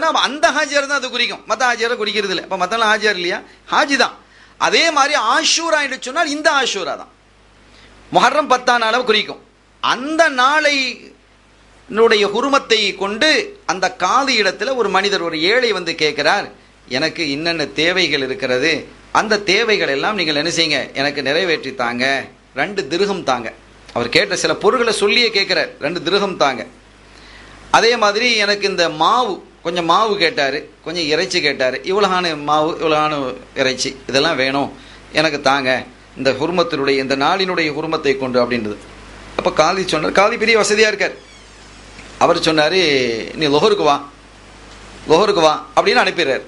பார்த்தோன்னா அந்த ஹாஜியார் தான் அது குறிக்கும். மற்ற ஹாஜியாரை குறிக்கிறது இல்லை. இப்போ மற்ற ஹாஜியார் இல்லையா? ஹாஜி தான். அதே மாதிரி ஆஷூரா என்று சொன்னால் இந்த ஆஷூரா தான். முஹர்ரம் பத்தாம் நாளை குறிக்கும். அந்த நாளை என்னுடைய குருமத்தை கொண்டு அந்த காது இடத்துல ஒரு மனிதர் ஒரு ஏழை வந்து கேட்கிறார் எனக்கு என்னென்ன தேவைகள் இருக்கிறது? அந்த தேவைகள் எல்லாம் நீங்கள் என்ன செய்யுங்க? எனக்கு நிறைவேற்றி தாங்க. ரெண்டு திருகம் தாங்க. அவர் கேட்ட சில பொருட்களை சொல்லியே கேட்குறார். ரெண்டு திருகம் தாங்க. அதே மாதிரி எனக்கு இந்த மாவு கொஞ்சம் மாவு கேட்டார் கொஞ்சம் இறைச்சி கேட்டார். இவ்வளோகான மாவு இவ்வளோகான இறைச்சி இதெல்லாம் வேணும். எனக்கு தாங்க. இந்த குருமத்தினுடைய இந்த நாளினுடைய குருமத்தை கொண்டு அப்படின்றது. அப்போ காதி சொன்னார் காதி பெரிய வசதியாக இருக்கார். அவர் சொன்னார் நீ லொஹருக்கு வா. லொஹருக்கு வா. அப்படின்னு அனுப்பிடுறார்.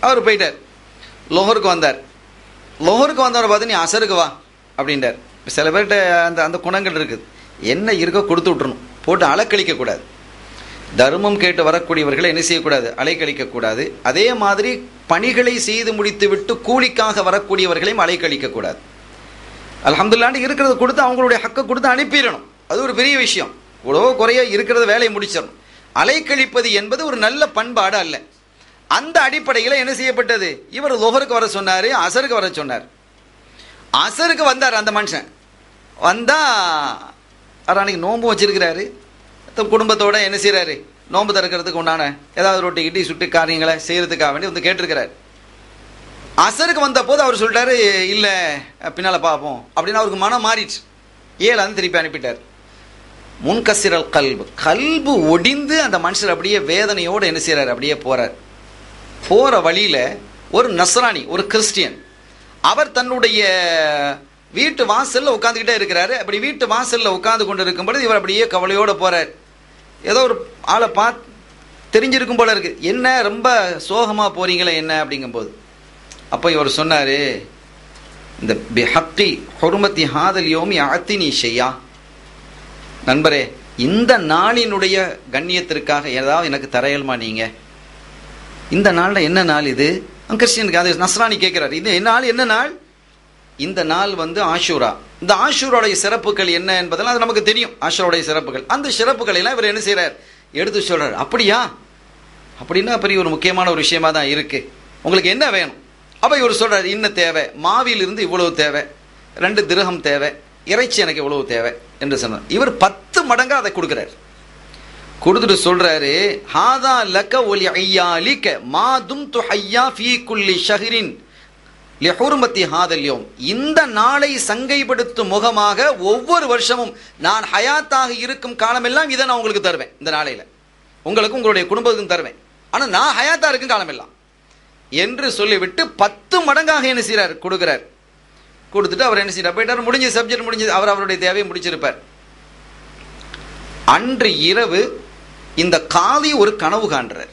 அவர் போயிட்டார். லொஹருக்கு வந்தார். லொஹருக்கு வந்தவரை பார்த்து நீ அசருக்கு வா. அப்படின்றார். சில பேர்கிட்ட அந்த அந்த குணங்கள் இருக்குது. என்ன இருக்கோ கொடுத்து விட்ருணும் போட்டு அலக்கழிக்கக்கூடாது. தர்மம் கேட்டு வரக்கூடியவர்களை என்ன செய்யக்கூடாது? அலைக்கழிக்க கூடாது அதே மாதிரி பணிகளை செய்து முடித்துவிட்டு கூலிக்காக வரக்கூடியவர்களையும் அலைக்கழிக்க கூடாது அல்ஹம்துலில்லாஹ்னு இருக்கிறத கொடுத்து அவங்களுடைய ஹக்கை கொடுத்து அனுப்பிடணும். அது ஒரு பெரிய விஷயம். இவ்வளோ குறைய இருக்கிறத வேலையை முடிச்சிடணும். அலைக்கழிப்பது என்பது ஒரு நல்ல பண்பாடு அல்ல. அந்த அடிப்படையில் என்ன செய்யப்பட்டது? இவர் லோகருக்கு வர சொன்னார் அசருக்கு வர சொன்னார். அசருக்கு வந்தார் அந்த மனுஷன். வந்தால் அவர் அன்னைக்கு நோன்பு வச்சிருக்கிறாரு. தம் குடும்பத்தோட என்ன செய்கிறாரு நோன்பு திறக்கிறதுக்கு உண்டான ஏதாவது ரொட்டி கிட்டி சுட்டு காரியங்களை செய்யறதுக்காக வேண்டி வந்து கேட்டிருக்கிறார். அசருக்கு வந்த போது அவர் சொல்லிட்டாரு இல்லை பின்னால் பார்ப்போம் அப்படின்னு அவருக்கு மனம் மாறிடுச்சு. ஏழாந்து திருப்பி அனுப்பிட்டார். முன்கசிரல் கல்பு. கல்பு ஒடிந்து அந்த மனுஷர் அப்படியே வேதனையோடு என்ன செய்கிறார் அப்படியே போகிறார் போகிற வழியில் ஒரு நஸ்ரானி ஒரு கிறிஸ்டியன் அவர் தன்னுடைய வீட்டு வாசல்ல உட்காந்துக்கிட்டே இருக்கிறாரு. அப்படி வீட்டு வாசல்ல உட்காந்து கொண்டு இருக்கும்போது இவர் அப்படியே கவலையோடு போகிறார் ஏதோ ஒரு ஆளை பார்த்து தெரிஞ்சிருக்கும் போல இருக்கு. என்ன ரொம்ப சோகமாக போறீங்களே என்ன அப்படிங்கும்போது. அப்போ இவர் சொன்னார் இந்த பிஹக்கி ஹொருமத்தி ஹாதல் யோமி அத்தினி ஷையா. நண்பரே இந்த நாளினுடைய கண்ணியத்திற்காக ஏதாவது எனக்கு தரையல்மா நீங்கள் இந்த நாளில் என்ன நாள் இது? கிறிஸ்டியனுக்கு அது நஸ்ரானி கேட்குறாரு இது என்ன நாள் என்ன நாள்? இந்த நாள் வந்து ஆஷூரா. இந்த ஆஷூரோடைய சிறப்புகள் என்ன என்பதெல்லாம் அது நமக்கு தெரியும். ஆஷூரோடைய சிறப்புகள். அந்த சிறப்புகளை எல்லாம் இவர் என்ன செய்கிறார் எடுத்து சொல்கிறார் அப்படியா? அப்படின்னா பெரிய ஒரு முக்கியமான ஒரு விஷயமா தான் இருக்கு. உங்களுக்கு என்ன வேணும்? அப்போ இவர் சொல்கிறார் இன்ன தேவை. மாவிலிருந்து இவ்வளவு தேவை. ரெண்டு திருகம் தேவை. இறைச்சி எனக்கு இவ்வளவு தேவை. என்று சொன்னார். இவர் பத்து மடங்காக அதை கொடுக்குறார். கொடுத்துட்டு சொல்றாரு ஹாதா லக்க ஒலி ஐயா ஐயாலிக்க மாதும் து ஐயா ஃபீ குல்லி ஷஹரின். லிஹுர்மத்தி ஹாதல்யோம் இந்த நாளை சங்கைப்படுத்தும் முகமாக ஒவ்வொரு வருஷமும் நான் ஹயாத்தாக இருக்கும் காலமெல்லாம் இதை நான் உங்களுக்கு தருவேன் இந்த நாளையில். உங்களுக்கும் உங்களுடைய குடும்பத்துக்கும் தருவேன். ஆனால் நான் ஹயாத்தாக இருக்கும் காலமெல்லாம். என்று சொல்லிவிட்டு பத்து மடங்காக என்ன செய்கிறார் கொடுக்குறார். கொடுத்துட்டு அவர் என்ன செய்யறார் போயிட்டார். முடிஞ்ச சப்ஜெக்ட் முடிஞ்சது அவர் அவருடைய தேவையை முடிச்சிருப்பார். அன்று இரவு இந்த காதி ஒரு கனவு காண்றார்.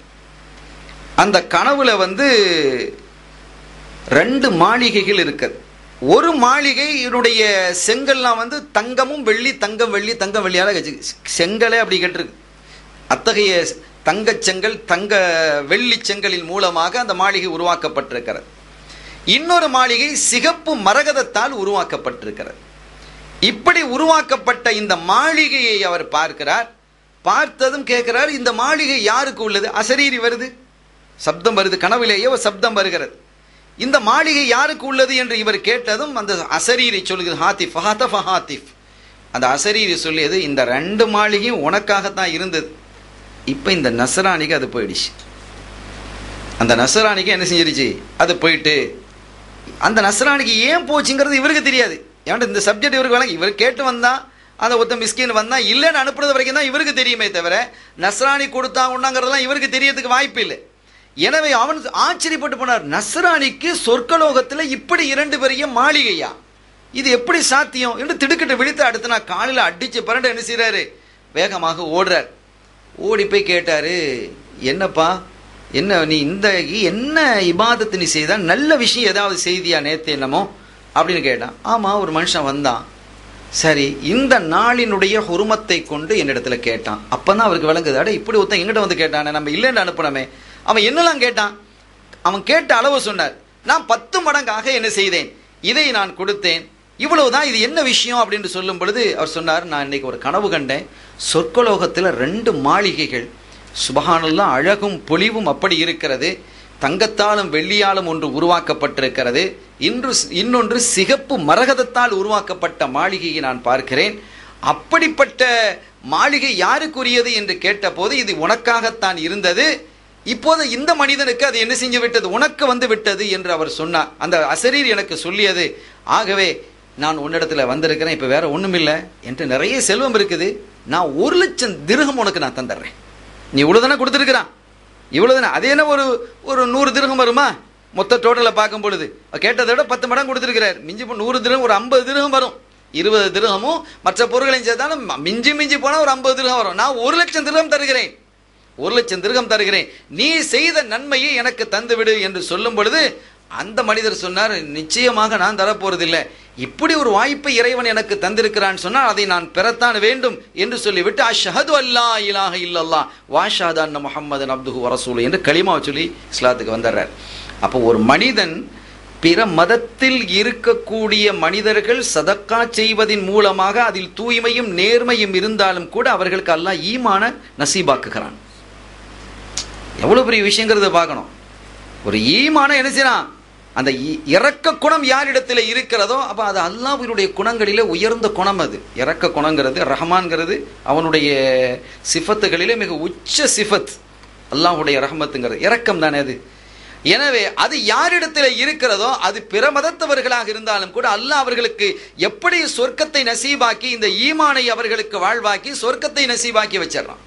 அந்த கனவுல வந்து ரெண்டு மாளிகைகள் இருக்குது. ஒரு மாளிகையினுடைய செங்கல்லாம் வந்து தங்கமும் வெள்ளி தங்கம் வெள்ளி தங்கம் வெள்ளியால வச்சு செங்கலே அப்படி கேட்டிருக்கு. அத்தகைய தங்கச் செங்கல் தங்க வெள்ளி செங்கலின் மூலமாக அந்த மாளிகை உருவாக்கப்பட்டிருக்கிறது. இன்னொரு மாளிகை சிகப்பு மரகதத்தால் உருவாக்கப்பட்டிருக்கிறது. இப்படி உருவாக்கப்பட்ட இந்த மாளிகையை அவர் பார்க்கிறார். பார்த்ததும் கேட்கிறார் இந்த மாளிகை யாருக்கு உள்ளது? அசரீரி வருது. சப்தம் வருது கனவிலேயே ஒரு சப்தம் வருகிறது. இந்த மாளிகை யாருக்கு உள்ளது என்று இவர் கேட்டதும் அந்த அசரீரி சொல்லுகிறது ஹாத்திஃப் ஹாத்தஃப் ஹாத்திஃப். அந்த அசரீரி சொல்லியது இந்த ரெண்டு மாளிகையும் உனக்காகத்தான் இருந்தது. இப்போ இந்த நசராணிக்கு அது போயிடுச்சு. அந்த நசராணிக்கு என்ன செஞ்சிருச்சு? அது போயிட்டு அந்த நசராணிக்கு ஏன் போச்சுங்கிறது இவருக்கு தெரியாது. ஏன்னா இந்த சப்ஜெக்ட் இவருக்கு வழங்கி இவர் கேட்டு வந்தால் அந்த ஒத்த மிஸ்கின் வந்தால் இல்லைன்னு அனுப்புறது வரைக்கும் தான் இவருக்கு தெரியுமே தவிர நஸ்ராணி கொடுத்தா உண்டாங்கிறதெல்லாம் இவருக்கு தெரியறதுக்கு வாய்ப்பு இல்லை எனவே அவன் ஆச்சரியப்பட்டு போனார். நஸ்ரானிக்கு சொர்க்கலோகத்தில் இப்படி இரண்டு பெரிய மாளிகையா? இது எப்படி சாத்தியம்? என்று திடுக்கிட்டு விழித்து அடுத்த நாள் காலையில் அடிச்சு பரண்டு என்ன செய்கிறாரு வேகமாக ஓடுறார். ஓடி போய் கேட்டாரு என்னப்பா என்ன நீ இந்த என்ன இபாதத்தை நீ செய்தா? நல்ல விஷயம் ஏதாவது செய்தியா நேத்து என்னமோ? அப்படின்னு கேட்டான். ஆமா ஒரு மனுஷன் வந்தான். சரி இந்த நாளினுடைய உருமத்தை கொண்டு என்னிடத்துல கேட்டான். அப்பதான் அவருக்கு விளங்குது. அட இப்படி ஒருத்தன் எங்கிட்ட வந்து கேட்டானே நம்ம இல்லைன்னு அனுப்பணுமே அவன் என்னெல்லாம் கேட்டான்? அவன் கேட்ட அளவு சொன்னார். நான் பத்து மடங்காக என்ன செய்தேன்? இதை நான் கொடுத்தேன். இவ்வளவுதான் இது என்ன விஷயம் அப்படின்னு சொல்லும் பொழுது அவர் சொன்னார் நான் இன்னைக்கு ஒரு கனவு கண்டேன். சொர்க்கலோகத்தில் ரெண்டு மாளிகைகள். சுபகானெல்லாம் அழகும் பொலிவும் அப்படி இருக்கிறது. தங்கத்தாலும் வெள்ளியாலும் ஒன்று உருவாக்கப்பட்டிருக்கிறது. இன்று இன்னொன்று சிகப்பு மரகதத்தால் உருவாக்கப்பட்ட மாளிகையை நான் பார்க்கிறேன். அப்படிப்பட்ட மாளிகை யாருக்குரியது என்று கேட்டபோது இது உனக்காகத்தான் இருந்தது. இப்போது இந்த மனிதனுக்கு அது என்ன செஞ்சு விட்டது? உனக்கு வந்து விட்டது என்று அவர் சொன்னார். அந்த அசரீர் எனக்கு சொல்லியது ஆகவே நான் உன்னிடத்துல வந்திருக்கிறேன் இப்போ வேற ஒன்றுமில்லை என்று நிறைய செல்வம் இருக்குது. நான் ஒரு லட்சம் திருகம் உனக்கு நான் தந்துடுறேன். நீ இவ்வளோ தானே கொடுத்துருக்குறான்? இவ்வளோ தானே? அது என்ன ஒரு ஒரு நூறு திருகம் வருமா? மொத்த டோட்டலை பார்க்கும் பொழுது. கேட்டதை விட பத்து மடம் கொடுத்துருக்கிறார். மிஞ்சி போ நூறு திருகம் ஒரு ஐம்பது திருகம் வரும். இருபது திருகமும் மற்ற பொருட்களையும் சேர்த்தாலும் மிஞ்சி மிஞ்சி போனால் ஒரு ஐம்பது திருகம் வரும். நான் ஒரு லட்சம் திருகம் தருகிறேன். ஒரு லட்சம் திருகம் தருகிறேன். நீ செய்த நன்மையை எனக்கு தந்துவிடு என்று சொல்லும் பொழுது அந்த மனிதர் சொன்னார் நிச்சயமாக நான் தரப்போறதில்லை. இப்படி ஒரு வாய்ப்பை இறைவன் எனக்கு தந்திருக்கிறான் சொன்னால் அதை நான் பெறத்தான் வேண்டும் என்று சொல்லிவிட்டு அஷஹது அல்லா இலாக இல்லல்லா வாஷாதான் முகமது அப்துஹு வரசூல் என்று களிமா சொல்லி இஸ்லாத்துக்கு வந்துடுறார். அப்போ ஒரு மனிதன் பிற மதத்தில் இருக்கக்கூடிய மனிதர்கள் சதக்கா செய்வதின் மூலமாக அதில் தூய்மையும் நேர்மையும் இருந்தாலும் கூட அவர்களுக்கு அல்லாஹ் ஈமான நசீபாக்குகிறான். எவ்வளவு பெரிய விஷயங்கிறத பார்க்கணும். ஒரு ஈமான என்ன செய்யறான்? அந்த இறக்க குணம் யாரிடத்தில் இருக்கிறதோ அப்போ அது அல்லாஹ்வினுடைய குணங்களிலே உயர்ந்த குணம் அது. இறக்க குணங்கிறது ரஹமான்ங்கிறது அவனுடைய சிஃபத்துகளிலே மிக உச்ச சிஃபத். அல்லாஹுடைய ரஹமத்துங்கிறது. இறக்கம் தானே அது. எனவே அது யாரிடத்தில் இருக்கிறதோ அது பிற மதத்தவர்களாக இருந்தாலும் கூட அல்லாஹ் அவர்களுக்கு எப்படி சொர்க்கத்தை நசீபாக்கி இந்த ஈமானை அவர்களுக்கு வாழ்வாக்கி சொர்க்கத்தை நசீபாக்கி வச்சிடறான்.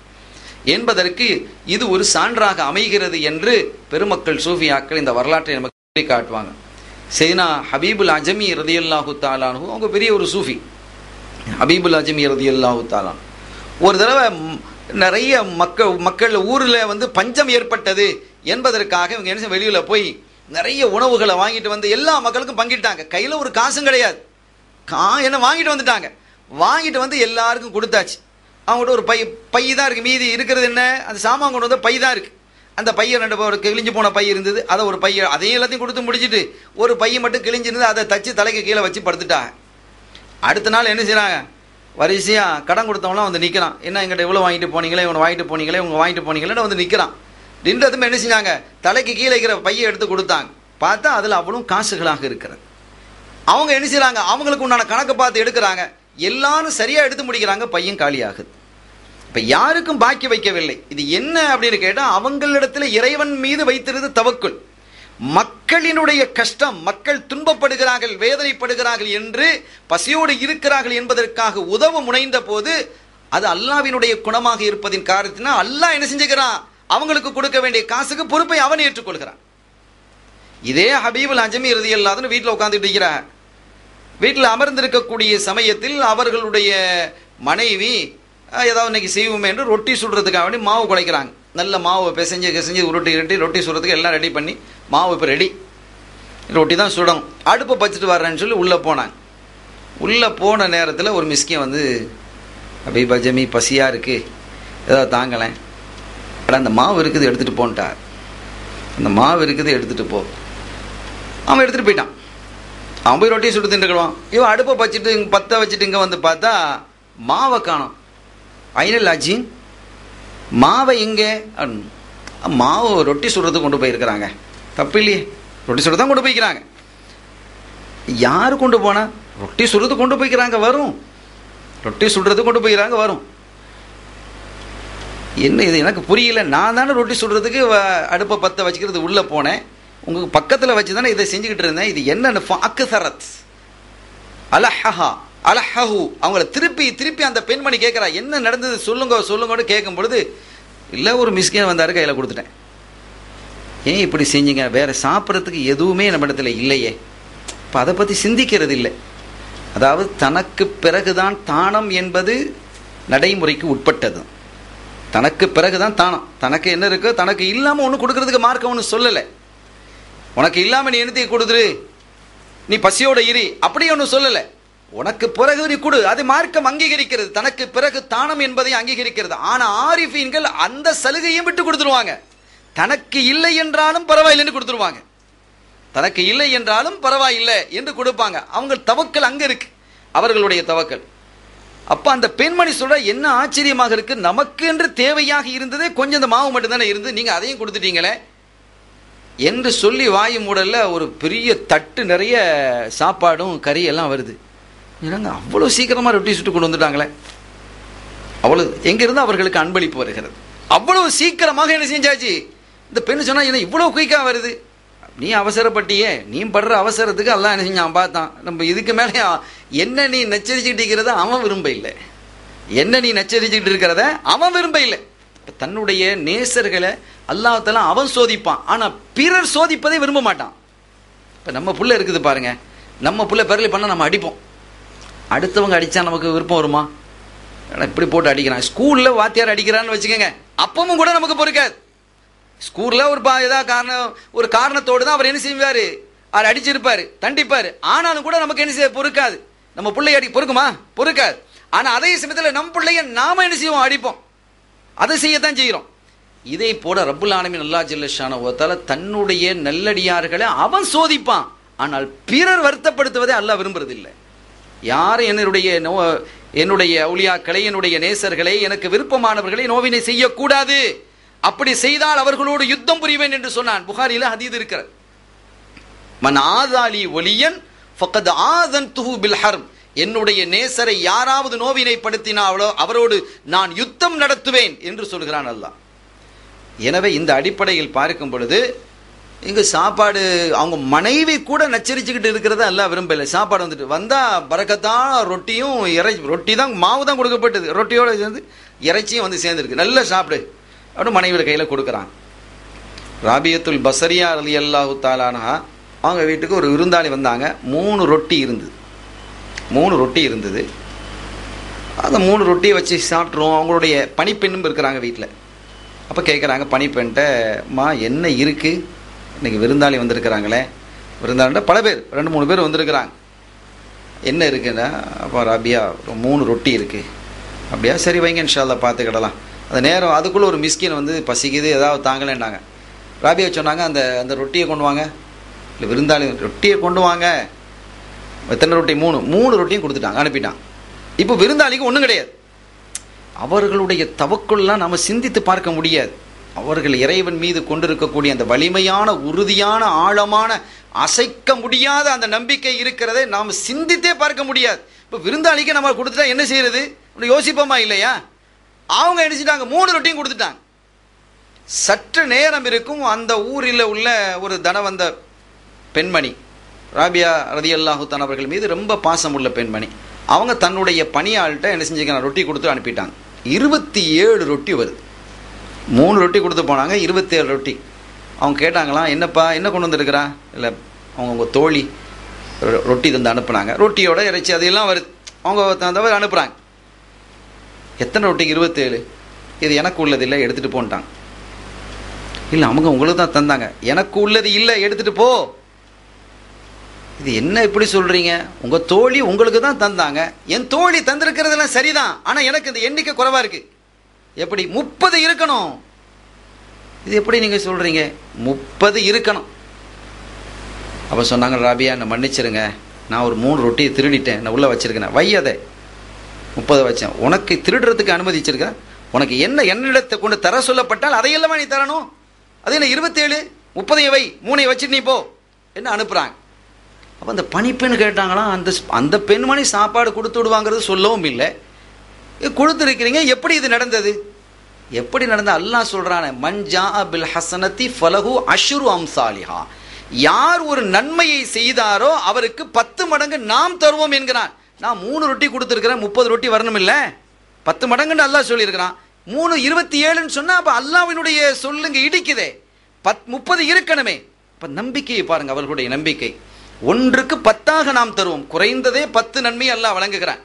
என்பதற்கு இது ஒரு சான்றாக அமைகிறது என்று பெருமக்கள் சூஃபியாக்கள் இந்த வரலாற்றை நமக்கு காட்டுவாங்க செய்னா ஹபீபுல் அஜமி ரதியுல்லாஹு தாலானு அவங்க பெரிய ஒரு சூஃபி. ஹபீபுல் அஜமி ரதியுல்லாஹு தாலான். ஒரு தடவை நிறைய மக்கள் மக்கள் ஊரில் வந்து பஞ்சம் ஏற்பட்டது என்பதற்காக இவங்க என்ன வெளியில் போய் நிறைய உணவுகளை வாங்கிட்டு வந்து எல்லா மக்களுக்கும் பங்கிட்டாங்க. கையில் ஒரு காசும் கிடையாது. கா என்ன வாங்கிட்டு வந்துட்டாங்க. வாங்கிட்டு வந்து எல்லாருக்கும் கொடுத்தாச்சு. அவங்ககிட்ட ஒரு பை பை தான் இருக்குது மீதி இருக்கிறது என்ன? அந்த சாமான் கொண்டு வந்த பை தான் இருக்குது அந்த பையன் ரெண்டு ஒரு கிழிஞ்சு போன பை இருந்தது. அதை ஒரு பையன் அதையும் எல்லாத்தையும் கொடுத்து முடிச்சுட்டு ஒரு பையன் மட்டும் கிழிஞ்சிருந்து அதை தச்சு தலைக்கு கீழே வச்சு படுத்துட்டாங்க. அடுத்த நாள் என்ன செய்கிறாங்க வரிசையாக கடன் கொடுத்தவங்களாம் வந்து நிற்கிறான் என்ன எங்கிட்ட இவ்வளோ வாங்கிட்டு போனீங்களே இவனை வாங்கிட்டு போனீங்களே இவங்க வாங்கிட்டு போனீங்களேன்னு வந்து நிற்கிறான் நின்றதுமே என்ன செஞ்சாங்க? தலைக்கு கீழே இருக்கிற பையை எடுத்து கொடுத்தாங்க. பார்த்தா அதில் அவ்வளோ காசுகளாக இருக்கிறது. அவங்க என்ன செய்கிறாங்க அவங்களுக்கு உண்டான கணக்கை பார்த்து எடுக்கிறாங்க. எல்லாரும் சரியாக எடுத்து முடிக்கிறாங்க பையன் காலியாகுது. இப்போ யாருக்கும் பாக்கி வைக்கவில்லை. இது என்ன அப்படின்னு கேட்டால் அவங்களிடத்தில் இறைவன் மீது வைத்திருந்த தவக்குள். மக்களினுடைய கஷ்டம் மக்கள் துன்பப்படுகிறார்கள் வேதனைப்படுகிறார்கள் என்று பசியோடு இருக்கிறார்கள் என்பதற்காக உதவ முனைந்த போது அது அல்லாவினுடைய குணமாக இருப்பதின் காரணத்தினால் அல்லாஹ் என்ன செஞ்சுக்கிறான்? அவங்களுக்கு கொடுக்க வேண்டிய காசுக்கு பொறுப்பை அவன் ஏற்றுக்கொள்கிறான். இதே ஹபீபுல் அஜமி இறுதி இல்லாதன்னு வீட்டில் உட்காந்துட்டு இருக்கிறார். வீட்டில் அமர்ந்திருக்கக்கூடிய சமயத்தில் அவர்களுடைய மனைவி ஏதாவது இன்னைக்கு செய்வோமே என்று ரொட்டி சுடுறதுக்காக வேண்டி மாவு குலைக்கிறாங்க. நல்ல மாவு பிசைஞ்சு பிசைஞ்சு உருட்டி இரட்டி ரொட்டி சுடுறதுக்கு எல்லாம் ரெடி பண்ணி மாவு இப்போ ரெடி ரொட்டி தான் சுடணும். அடுப்பை பச்சிட்டு வர்றேன்னு சொல்லி உள்ளே போனாங்க. உள்ளே போன நேரத்தில் ஒரு மிஸ்கியம் வந்து அப்படியே பஜமி பசியாக இருக்குது ஏதாவது தாங்கலை ஆனால் அந்த மாவு இருக்குது எடுத்துகிட்டு போன்ட்டார். அந்த மாவு இருக்குது எடுத்துகிட்டு போ. அவன் எடுத்துகிட்டு போயிட்டான். அவன் போய் ரொட்டி சுட்டு தின்றுக்கிடுவான். இவன் அடுப்பை வச்சுட்டு இங்கே பற்ற வச்சுட்டு இங்கே வந்து பார்த்தா மாவை காணும். ஐநல் அஜி மாவை எங்கே? மாவு ரொட்டி சுடுறதுக்கு கொண்டு போயிருக்கிறாங்க. தப்பு இல்லையே. ரொட்டி சுட தான் கொண்டு போய்க்கிறாங்க. யார் கொண்டு போனா? ரொட்டி சுடுறது கொண்டு போய்க்கிறாங்க வரும். ரொட்டி சுடுறது கொண்டு போய்க்கிறாங்க வரும். என்ன இது? எனக்கு புரியல. நான் தானே ரொட்டி சுடுறதுக்கு அடுப்பை பற்ற வச்சுக்கிறது உள்ளே போனேன். உங்களுக்கு பக்கத்தில் வச்சு தானே இதை செஞ்சுக்கிட்டு இருந்தேன். இது என்னன்னு அக்கு சரத் அலஹஹா அலஹஹு. அவங்கள திருப்பி திருப்பி அந்த பெண்மணி கேட்குறா என்ன நடந்தது சொல்லுங்க சொல்லுங்கன்னு கேட்கும் பொழுது இல்லை ஒரு மிஸ்கின் வந்தார் கையில் கொடுத்துட்டேன். ஏன் இப்படி செஞ்சீங்க? வேறு சாப்பிட்றதுக்கு எதுவுமே நம்ம இடத்துல இல்லையே. இப்போ அதை பற்றி சிந்திக்கிறது இல்லை. அதாவது தனக்கு பிறகுதான் தானம் என்பது நடைமுறைக்கு உட்பட்டது. தனக்கு பிறகுதான் தானம். தனக்கு என்ன இருக்கோ தனக்கு இல்லாமல் ஒன்று கொடுக்கறதுக்கு மார்க்கம் ஒன்று சொல்லலை. உனக்கு இல்லாமல் நீ என்னத்தையும் கொடுத்துரு நீ பசியோட இரு. அப்படி ஒன்றும் சொல்லலை. உனக்கு பிறகு நீ கொடு. அது மார்க்கம் அங்கீகரிக்கிறது. தனக்கு பிறகு தானம் என்பதை அங்கீகரிக்கிறது. ஆனால் ஆரிஃபீன்கள் அந்த சலுகையும் விட்டு கொடுத்துருவாங்க. தனக்கு இல்லை என்றாலும் பரவாயில்லைன்னு கொடுத்துருவாங்க. தனக்கு இல்லை என்றாலும் பரவாயில்லை என்று கொடுப்பாங்க. அவங்க தவக்கல் அங்கே இருக்கு. அவர்களுடைய தவக்கல் அப்போ அந்த பெண்மணி சொல்ற என்ன ஆச்சரியமாக இருக்கு? நமக்கு என்று தேவையாக இருந்ததே கொஞ்சம் இந்த மாவு மட்டும்தானே இருந்து. நீங்கள் அதையும் கொடுத்துட்டீங்களே. என்று சொல்லி வாய் மூடலில் ஒரு பெரிய தட்டு நிறைய சாப்பாடும் கறியெல்லாம் வருது. என்னங்க அவ்வளோ சீக்கிரமாக ரொட்டி சுட்டு கொண்டு வந்துட்டாங்களே? அவ்வளோ எங்கிருந்து அவர்களுக்கு அன்பளிப்பு வருகிறது? அவ்வளோ சீக்கிரமாக என்ன செஞ்சாச்சு? இந்த பெண் சொன்னால் என்ன இவ்வளோ குயிக்காக வருது? நீ அவசரப்பட்டியே நீ படுற அவசரத்துக்கு எல்லாம் என்ன செஞ்சான் பார்த்தான். நம்ம இதுக்கு மேலே என்ன நீ நச்சரிச்சுக்கிட்டு இருக்கிறத அவன் விரும்ப இல்லை என்ன நீ நச்சரிச்சுக்கிட்டு இருக்கிறத அவன் விரும்ப இல்லை இப்போ தன்னுடைய நேசர்களை அல்லாத்தெல்லாம் அவன் சோதிப்பான். ஆனால் பிறர் சோதிப்பதை விரும்ப மாட்டான். இப்போ நம்ம புள்ள இருக்குது பாருங்க. நம்ம புள்ள பெரலி பண்ணால் நம்ம அடிப்போம். அடுத்தவங்க அடித்தா நமக்கு விருப்பம் வருமா? ஆனால் இப்படி போட்டு அடிக்கிறான். ஸ்கூலில் வாத்தியார் அடிக்கிறான்னு வச்சுக்கோங்க. அப்பவும் கூட நமக்கு பொறுக்காது. ஸ்கூலில் ஒரு பா- ஏதாவது காரணம் ஒரு காரணத்தோடு தான் அவர் என்ன செய்வார்? அவர் அடிச்சிருப்பார் தண்டிப்பார். ஆனாலும் கூட நமக்கு என்ன செய்ய பொறுக்காது. நம்ம பிள்ளை அடி பொறுக்குமா? பொறுக்காது. ஆனால் அதே சமயத்தில் நம் பிள்ளைய நாம என்ன செய்வோம்? அடிப்போம். அதை செய்யத்தான் செய்கிறோம். இதை போல ரப்புல் ஆனமி அல்லா ஜில்லஷான ஒருத்தால தன்னுடைய நல்லடியார்களை அவன் சோதிப்பான். ஆனால் பிறர் வருத்தப்படுத்துவதை அல்ல விரும்புறதில்லை. யார் என்னுடைய நோ என்னுடைய அவுளியாக்களை என்னுடைய நேசர்களை எனக்கு விருப்பமானவர்களை நோவினை செய்யக்கூடாது. அப்படி செய்தால் அவர்களோடு யுத்தம் புரிவேன் என்று சொன்னான். புகாரில ஹதீது இருக்கிறார் மன் ஆதாலி ஒலியன் ஃபக்கத் ஆதன் துஹு பில் ஹர்ம். என்னுடைய நேசரை யாராவது நோவினைப்படுத்தினாலோ அவரோடு நான் யுத்தம் நடத்துவேன் என்று சொல்கிறான் அல்லாஹ். எனவே இந்த அடிப்படையில் பார்க்கும் பொழுது இங்கு சாப்பாடு அவங்க மனைவி கூட நச்சரிச்சுக்கிட்டு இருக்கிறத எல்லாம் விரும்பலை. சாப்பாடு வந்துட்டு வந்தால் பறக்கத்தான் ரொட்டியும் இறைச்சி ரொட்டி தான் மாவு தான் கொடுக்கப்பட்டது. ரொட்டியோட சேர்ந்து இறைச்சியும் வந்து சேர்ந்துருக்கு. நல்லா சாப்பிடு. அப்படின்னு மனைவியோட கையில் கொடுக்குறான். ராபியத்துல் பசரியா அலி அல்லாஹு தாலானா அவங்க வீட்டுக்கு ஒரு விருந்தாளி வந்தாங்க. மூணு ரொட்டி இருந்தது. மூணு ரொட்டி இருந்தது. அந்த மூணு ரொட்டியை வச்சு சாப்பிட்ருவோம் அவங்களுடைய பனிப்பெண்ணும் இருக்கிறாங்க வீட்டில் அப்போ கேட்குறாங்க பணிப்பெண்கிட்ட மா என்ன இருக்குது இன்றைக்கி விருந்தாளி வந்திருக்கிறாங்களே. விருந்தாளிட்ட பல பேர் ரெண்டு மூணு பேர் வந்திருக்கிறாங்க. என்ன இருக்குன்னா? அப்போ ராபியா மூணு ரொட்டி இருக்குது அப்படியா? சரி வைங்க இன்ஷால்லா பார்த்துக்கிடலாம். அந்த நேரம் அதுக்குள்ளே ஒரு மிஸ்கின் வந்து பசிக்குது ஏதாவது தாங்கலேன்னாங்க. ராபியா சொன்னாங்க அந்த அந்த ரொட்டியை கொண்டு வாங்க. இல்லை விருந்தாளி ரொட்டியை கொண்டு வாங்க. எத்தனை ரொட்டி? மூணு. மூணு ரொட்டியும் கொடுத்துட்டாங்க அனுப்பிட்டான் இப்போ விருந்தாளிக்கு ஒன்றும் கிடையாது. அவர்களுடைய தவக்குள்லாம் நம்ம சிந்தித்து பார்க்க முடியாது. அவர்கள் இறைவன் மீது கொண்டிருக்கக்கூடிய அந்த வலிமையான உறுதியான ஆழமான அசைக்க முடியாத அந்த நம்பிக்கை இருக்கிறதை நாம் சிந்தித்தே பார்க்க முடியாது. இப்போ விருந்தாளிக்கு நம்ம கொடுத்துட்டா என்ன செய்யறது? அப்படி யோசிப்போமா இல்லையா? அவங்க நினைச்சிட்டாங்க மூணு ரொட்டியும் கொடுத்துட்டாங்க. சற்று நேரம் இருக்கும் அந்த ஊரில் உள்ள ஒரு தனவந்த பெண்மணி. ராபியா ரதி அல்லாஹுத்தான் அவர்கள் மீது ரொம்ப பாசம் உள்ள பெண்மணி. அவங்க தன்னுடைய பணியாள்கிட்ட என்ன செஞ்சுக்கணும் ரொட்டி கொடுத்து அனுப்பிட்டாங்க. இருபத்தி ஏழு ரொட்டி வருது. மூணு ரொட்டி கொடுத்து போனாங்க இருபத்தேழு ரொட்டி. அவங்க கேட்டாங்களாம் என்னப்பா என்ன கொண்டு வந்திருக்கிறா? இல்லை அவங்க உங்கள் தோழி ரொ- ரொட்டி தந்து அனுப்புனாங்க. ரொட்டியோட இறைச்சி அதையெல்லாம் வருது. அவங்க தந்தவர் அனுப்புகிறாங்க எத்தனை ரொட்டிக்கு இருபத்தேழு? இது எனக்கு உள்ளது இல்லை எடுத்துகிட்டு போன்ட்டாங்க. இல்லை அவங்க உங்களுக்கு தான் தந்தாங்க. எனக்கு உள்ளது இல்லை எடுத்துகிட்டு போ. இது என்ன இப்படி சொல்றீங்க? உங்க தோழி உங்களுக்கு தான் தந்தாங்க. என் தோழி தந்திருக்கிறதெல்லாம் சரிதான். ஆனா எனக்கு இந்த எண்ணிக்கை குறைவா இருக்கு. எப்படி? முப்பது இருக்கணும். இது எப்படி நீங்க சொல்றீங்க? முப்பது இருக்கணும். அப்ப சொன்னாங்க ராபியா என்னை மன்னிச்சிருங்க. நான் ஒரு மூணு ரொட்டியை திருடிட்டேன். நான் உள்ள வச்சிருக்கேன். வை அதை. முப்பதை வச்சேன். உனக்கு திருடுறதுக்கு அனுமதிச்சிருக்கேன் உனக்கு என்ன என்னிடத்தை கொண்டு தர சொல்லப்பட்டால் அதையெல்லாம் நீ தரணும்? அது என்ன இருபத்தேழு? முப்பதையும் வை. மூணையை வச்சுட்டு நீ போ. என்ன அனுப்புறாங்க? அப்போ அந்த பணிப்பெண் கேட்டாங்களாம் அந்த அந்த பெண்மணி சாப்பாடு கொடுத்து விடுவாங்கிறது சொல்லவும் இல்லை. கொடுத்துருக்கிறீங்க எப்படி இது நடந்தது? எப்படி நடந்த அல்லாஹ் சொல்றானே மஞ்சா பில் ஹசனத்தி ஃபலஹு அஷ்ரு அம்சாலிஹா. யார் ஒரு நன்மையை செய்தாரோ அவருக்கு பத்து மடங்கு நாம் தருவோம் என்கிறான். நான் மூணு ரொட்டி கொடுத்துருக்கிறேன் முப்பது ரொட்டி வரணும் இல்லை? பத்து மடங்குன்னு அல்லாஹ் சொல்லியிருக்கிறான். மூணு இருபத்தி ஏழுன்னு சொன்னால் அப்போ அல்லாவினுடைய சொல்லுங்க இடிக்குதே. பத் முப்பது இருக்கணுமே. இப்போ நம்பிக்கையை பாருங்கள் அவர்களுடைய நம்பிக்கை. ஒன்றுக்கு பத்தாக நாம் தருவோம். குறைந்ததே பத்து நன்மை அல்லாஹ் வழங்குகிறான்.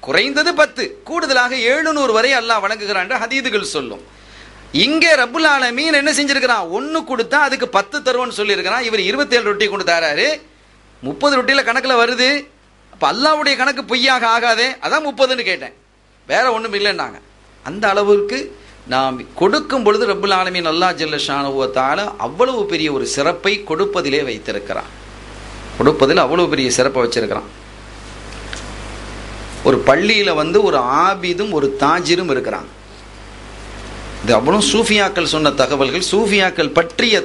குறைந்தது பத்து கூடுதலாக எழுநூறு வரை அல்லாஹ் வழங்குகிறான் என்று ஹதீதுகள் சொல்லும். இங்கே ரபுல் ஆலமீன் என்ன செஞ்சிருக்கிறான்? ஒன்னு கொடுத்தா அதுக்கு பத்து தருவோம்னு சொல்லியிருக்கிறான். இவர் இருபத்தேழு ரொட்டி கொண்டு தராரு. முப்பது ரொட்டியில கணக்குல வருது. அப்போ அல்லாவுடைய கணக்கு பொய்யாக ஆகாதே. அதான் முப்பதுன்னு கேட்டேன். வேற ஒன்றும் இல்லைன்னாங்க. அந்த அளவுக்கு நாம் கொடுக்கும் பொழுது ரபுல் ஆலமீன் அல்லா ஜல்லஷானுவத்தால் அவ்வளவு பெரிய ஒரு சிறப்பை கொடுப்பதிலே வைத்திருக்கிறான். கொடுப்பதில் அவ்வளவு பெரிய சிறப்பை வச்சிருக்கிறான். ஒரு பள்ளியில் வந்து ஒரு ஆபிதும் ஒரு தாஜிரும் இருக்கிறான் இது அவ்வளோ சூஃபியாக்கள் சொன்ன தகவல்கள் சூஃபியாக்கள் பற்றிய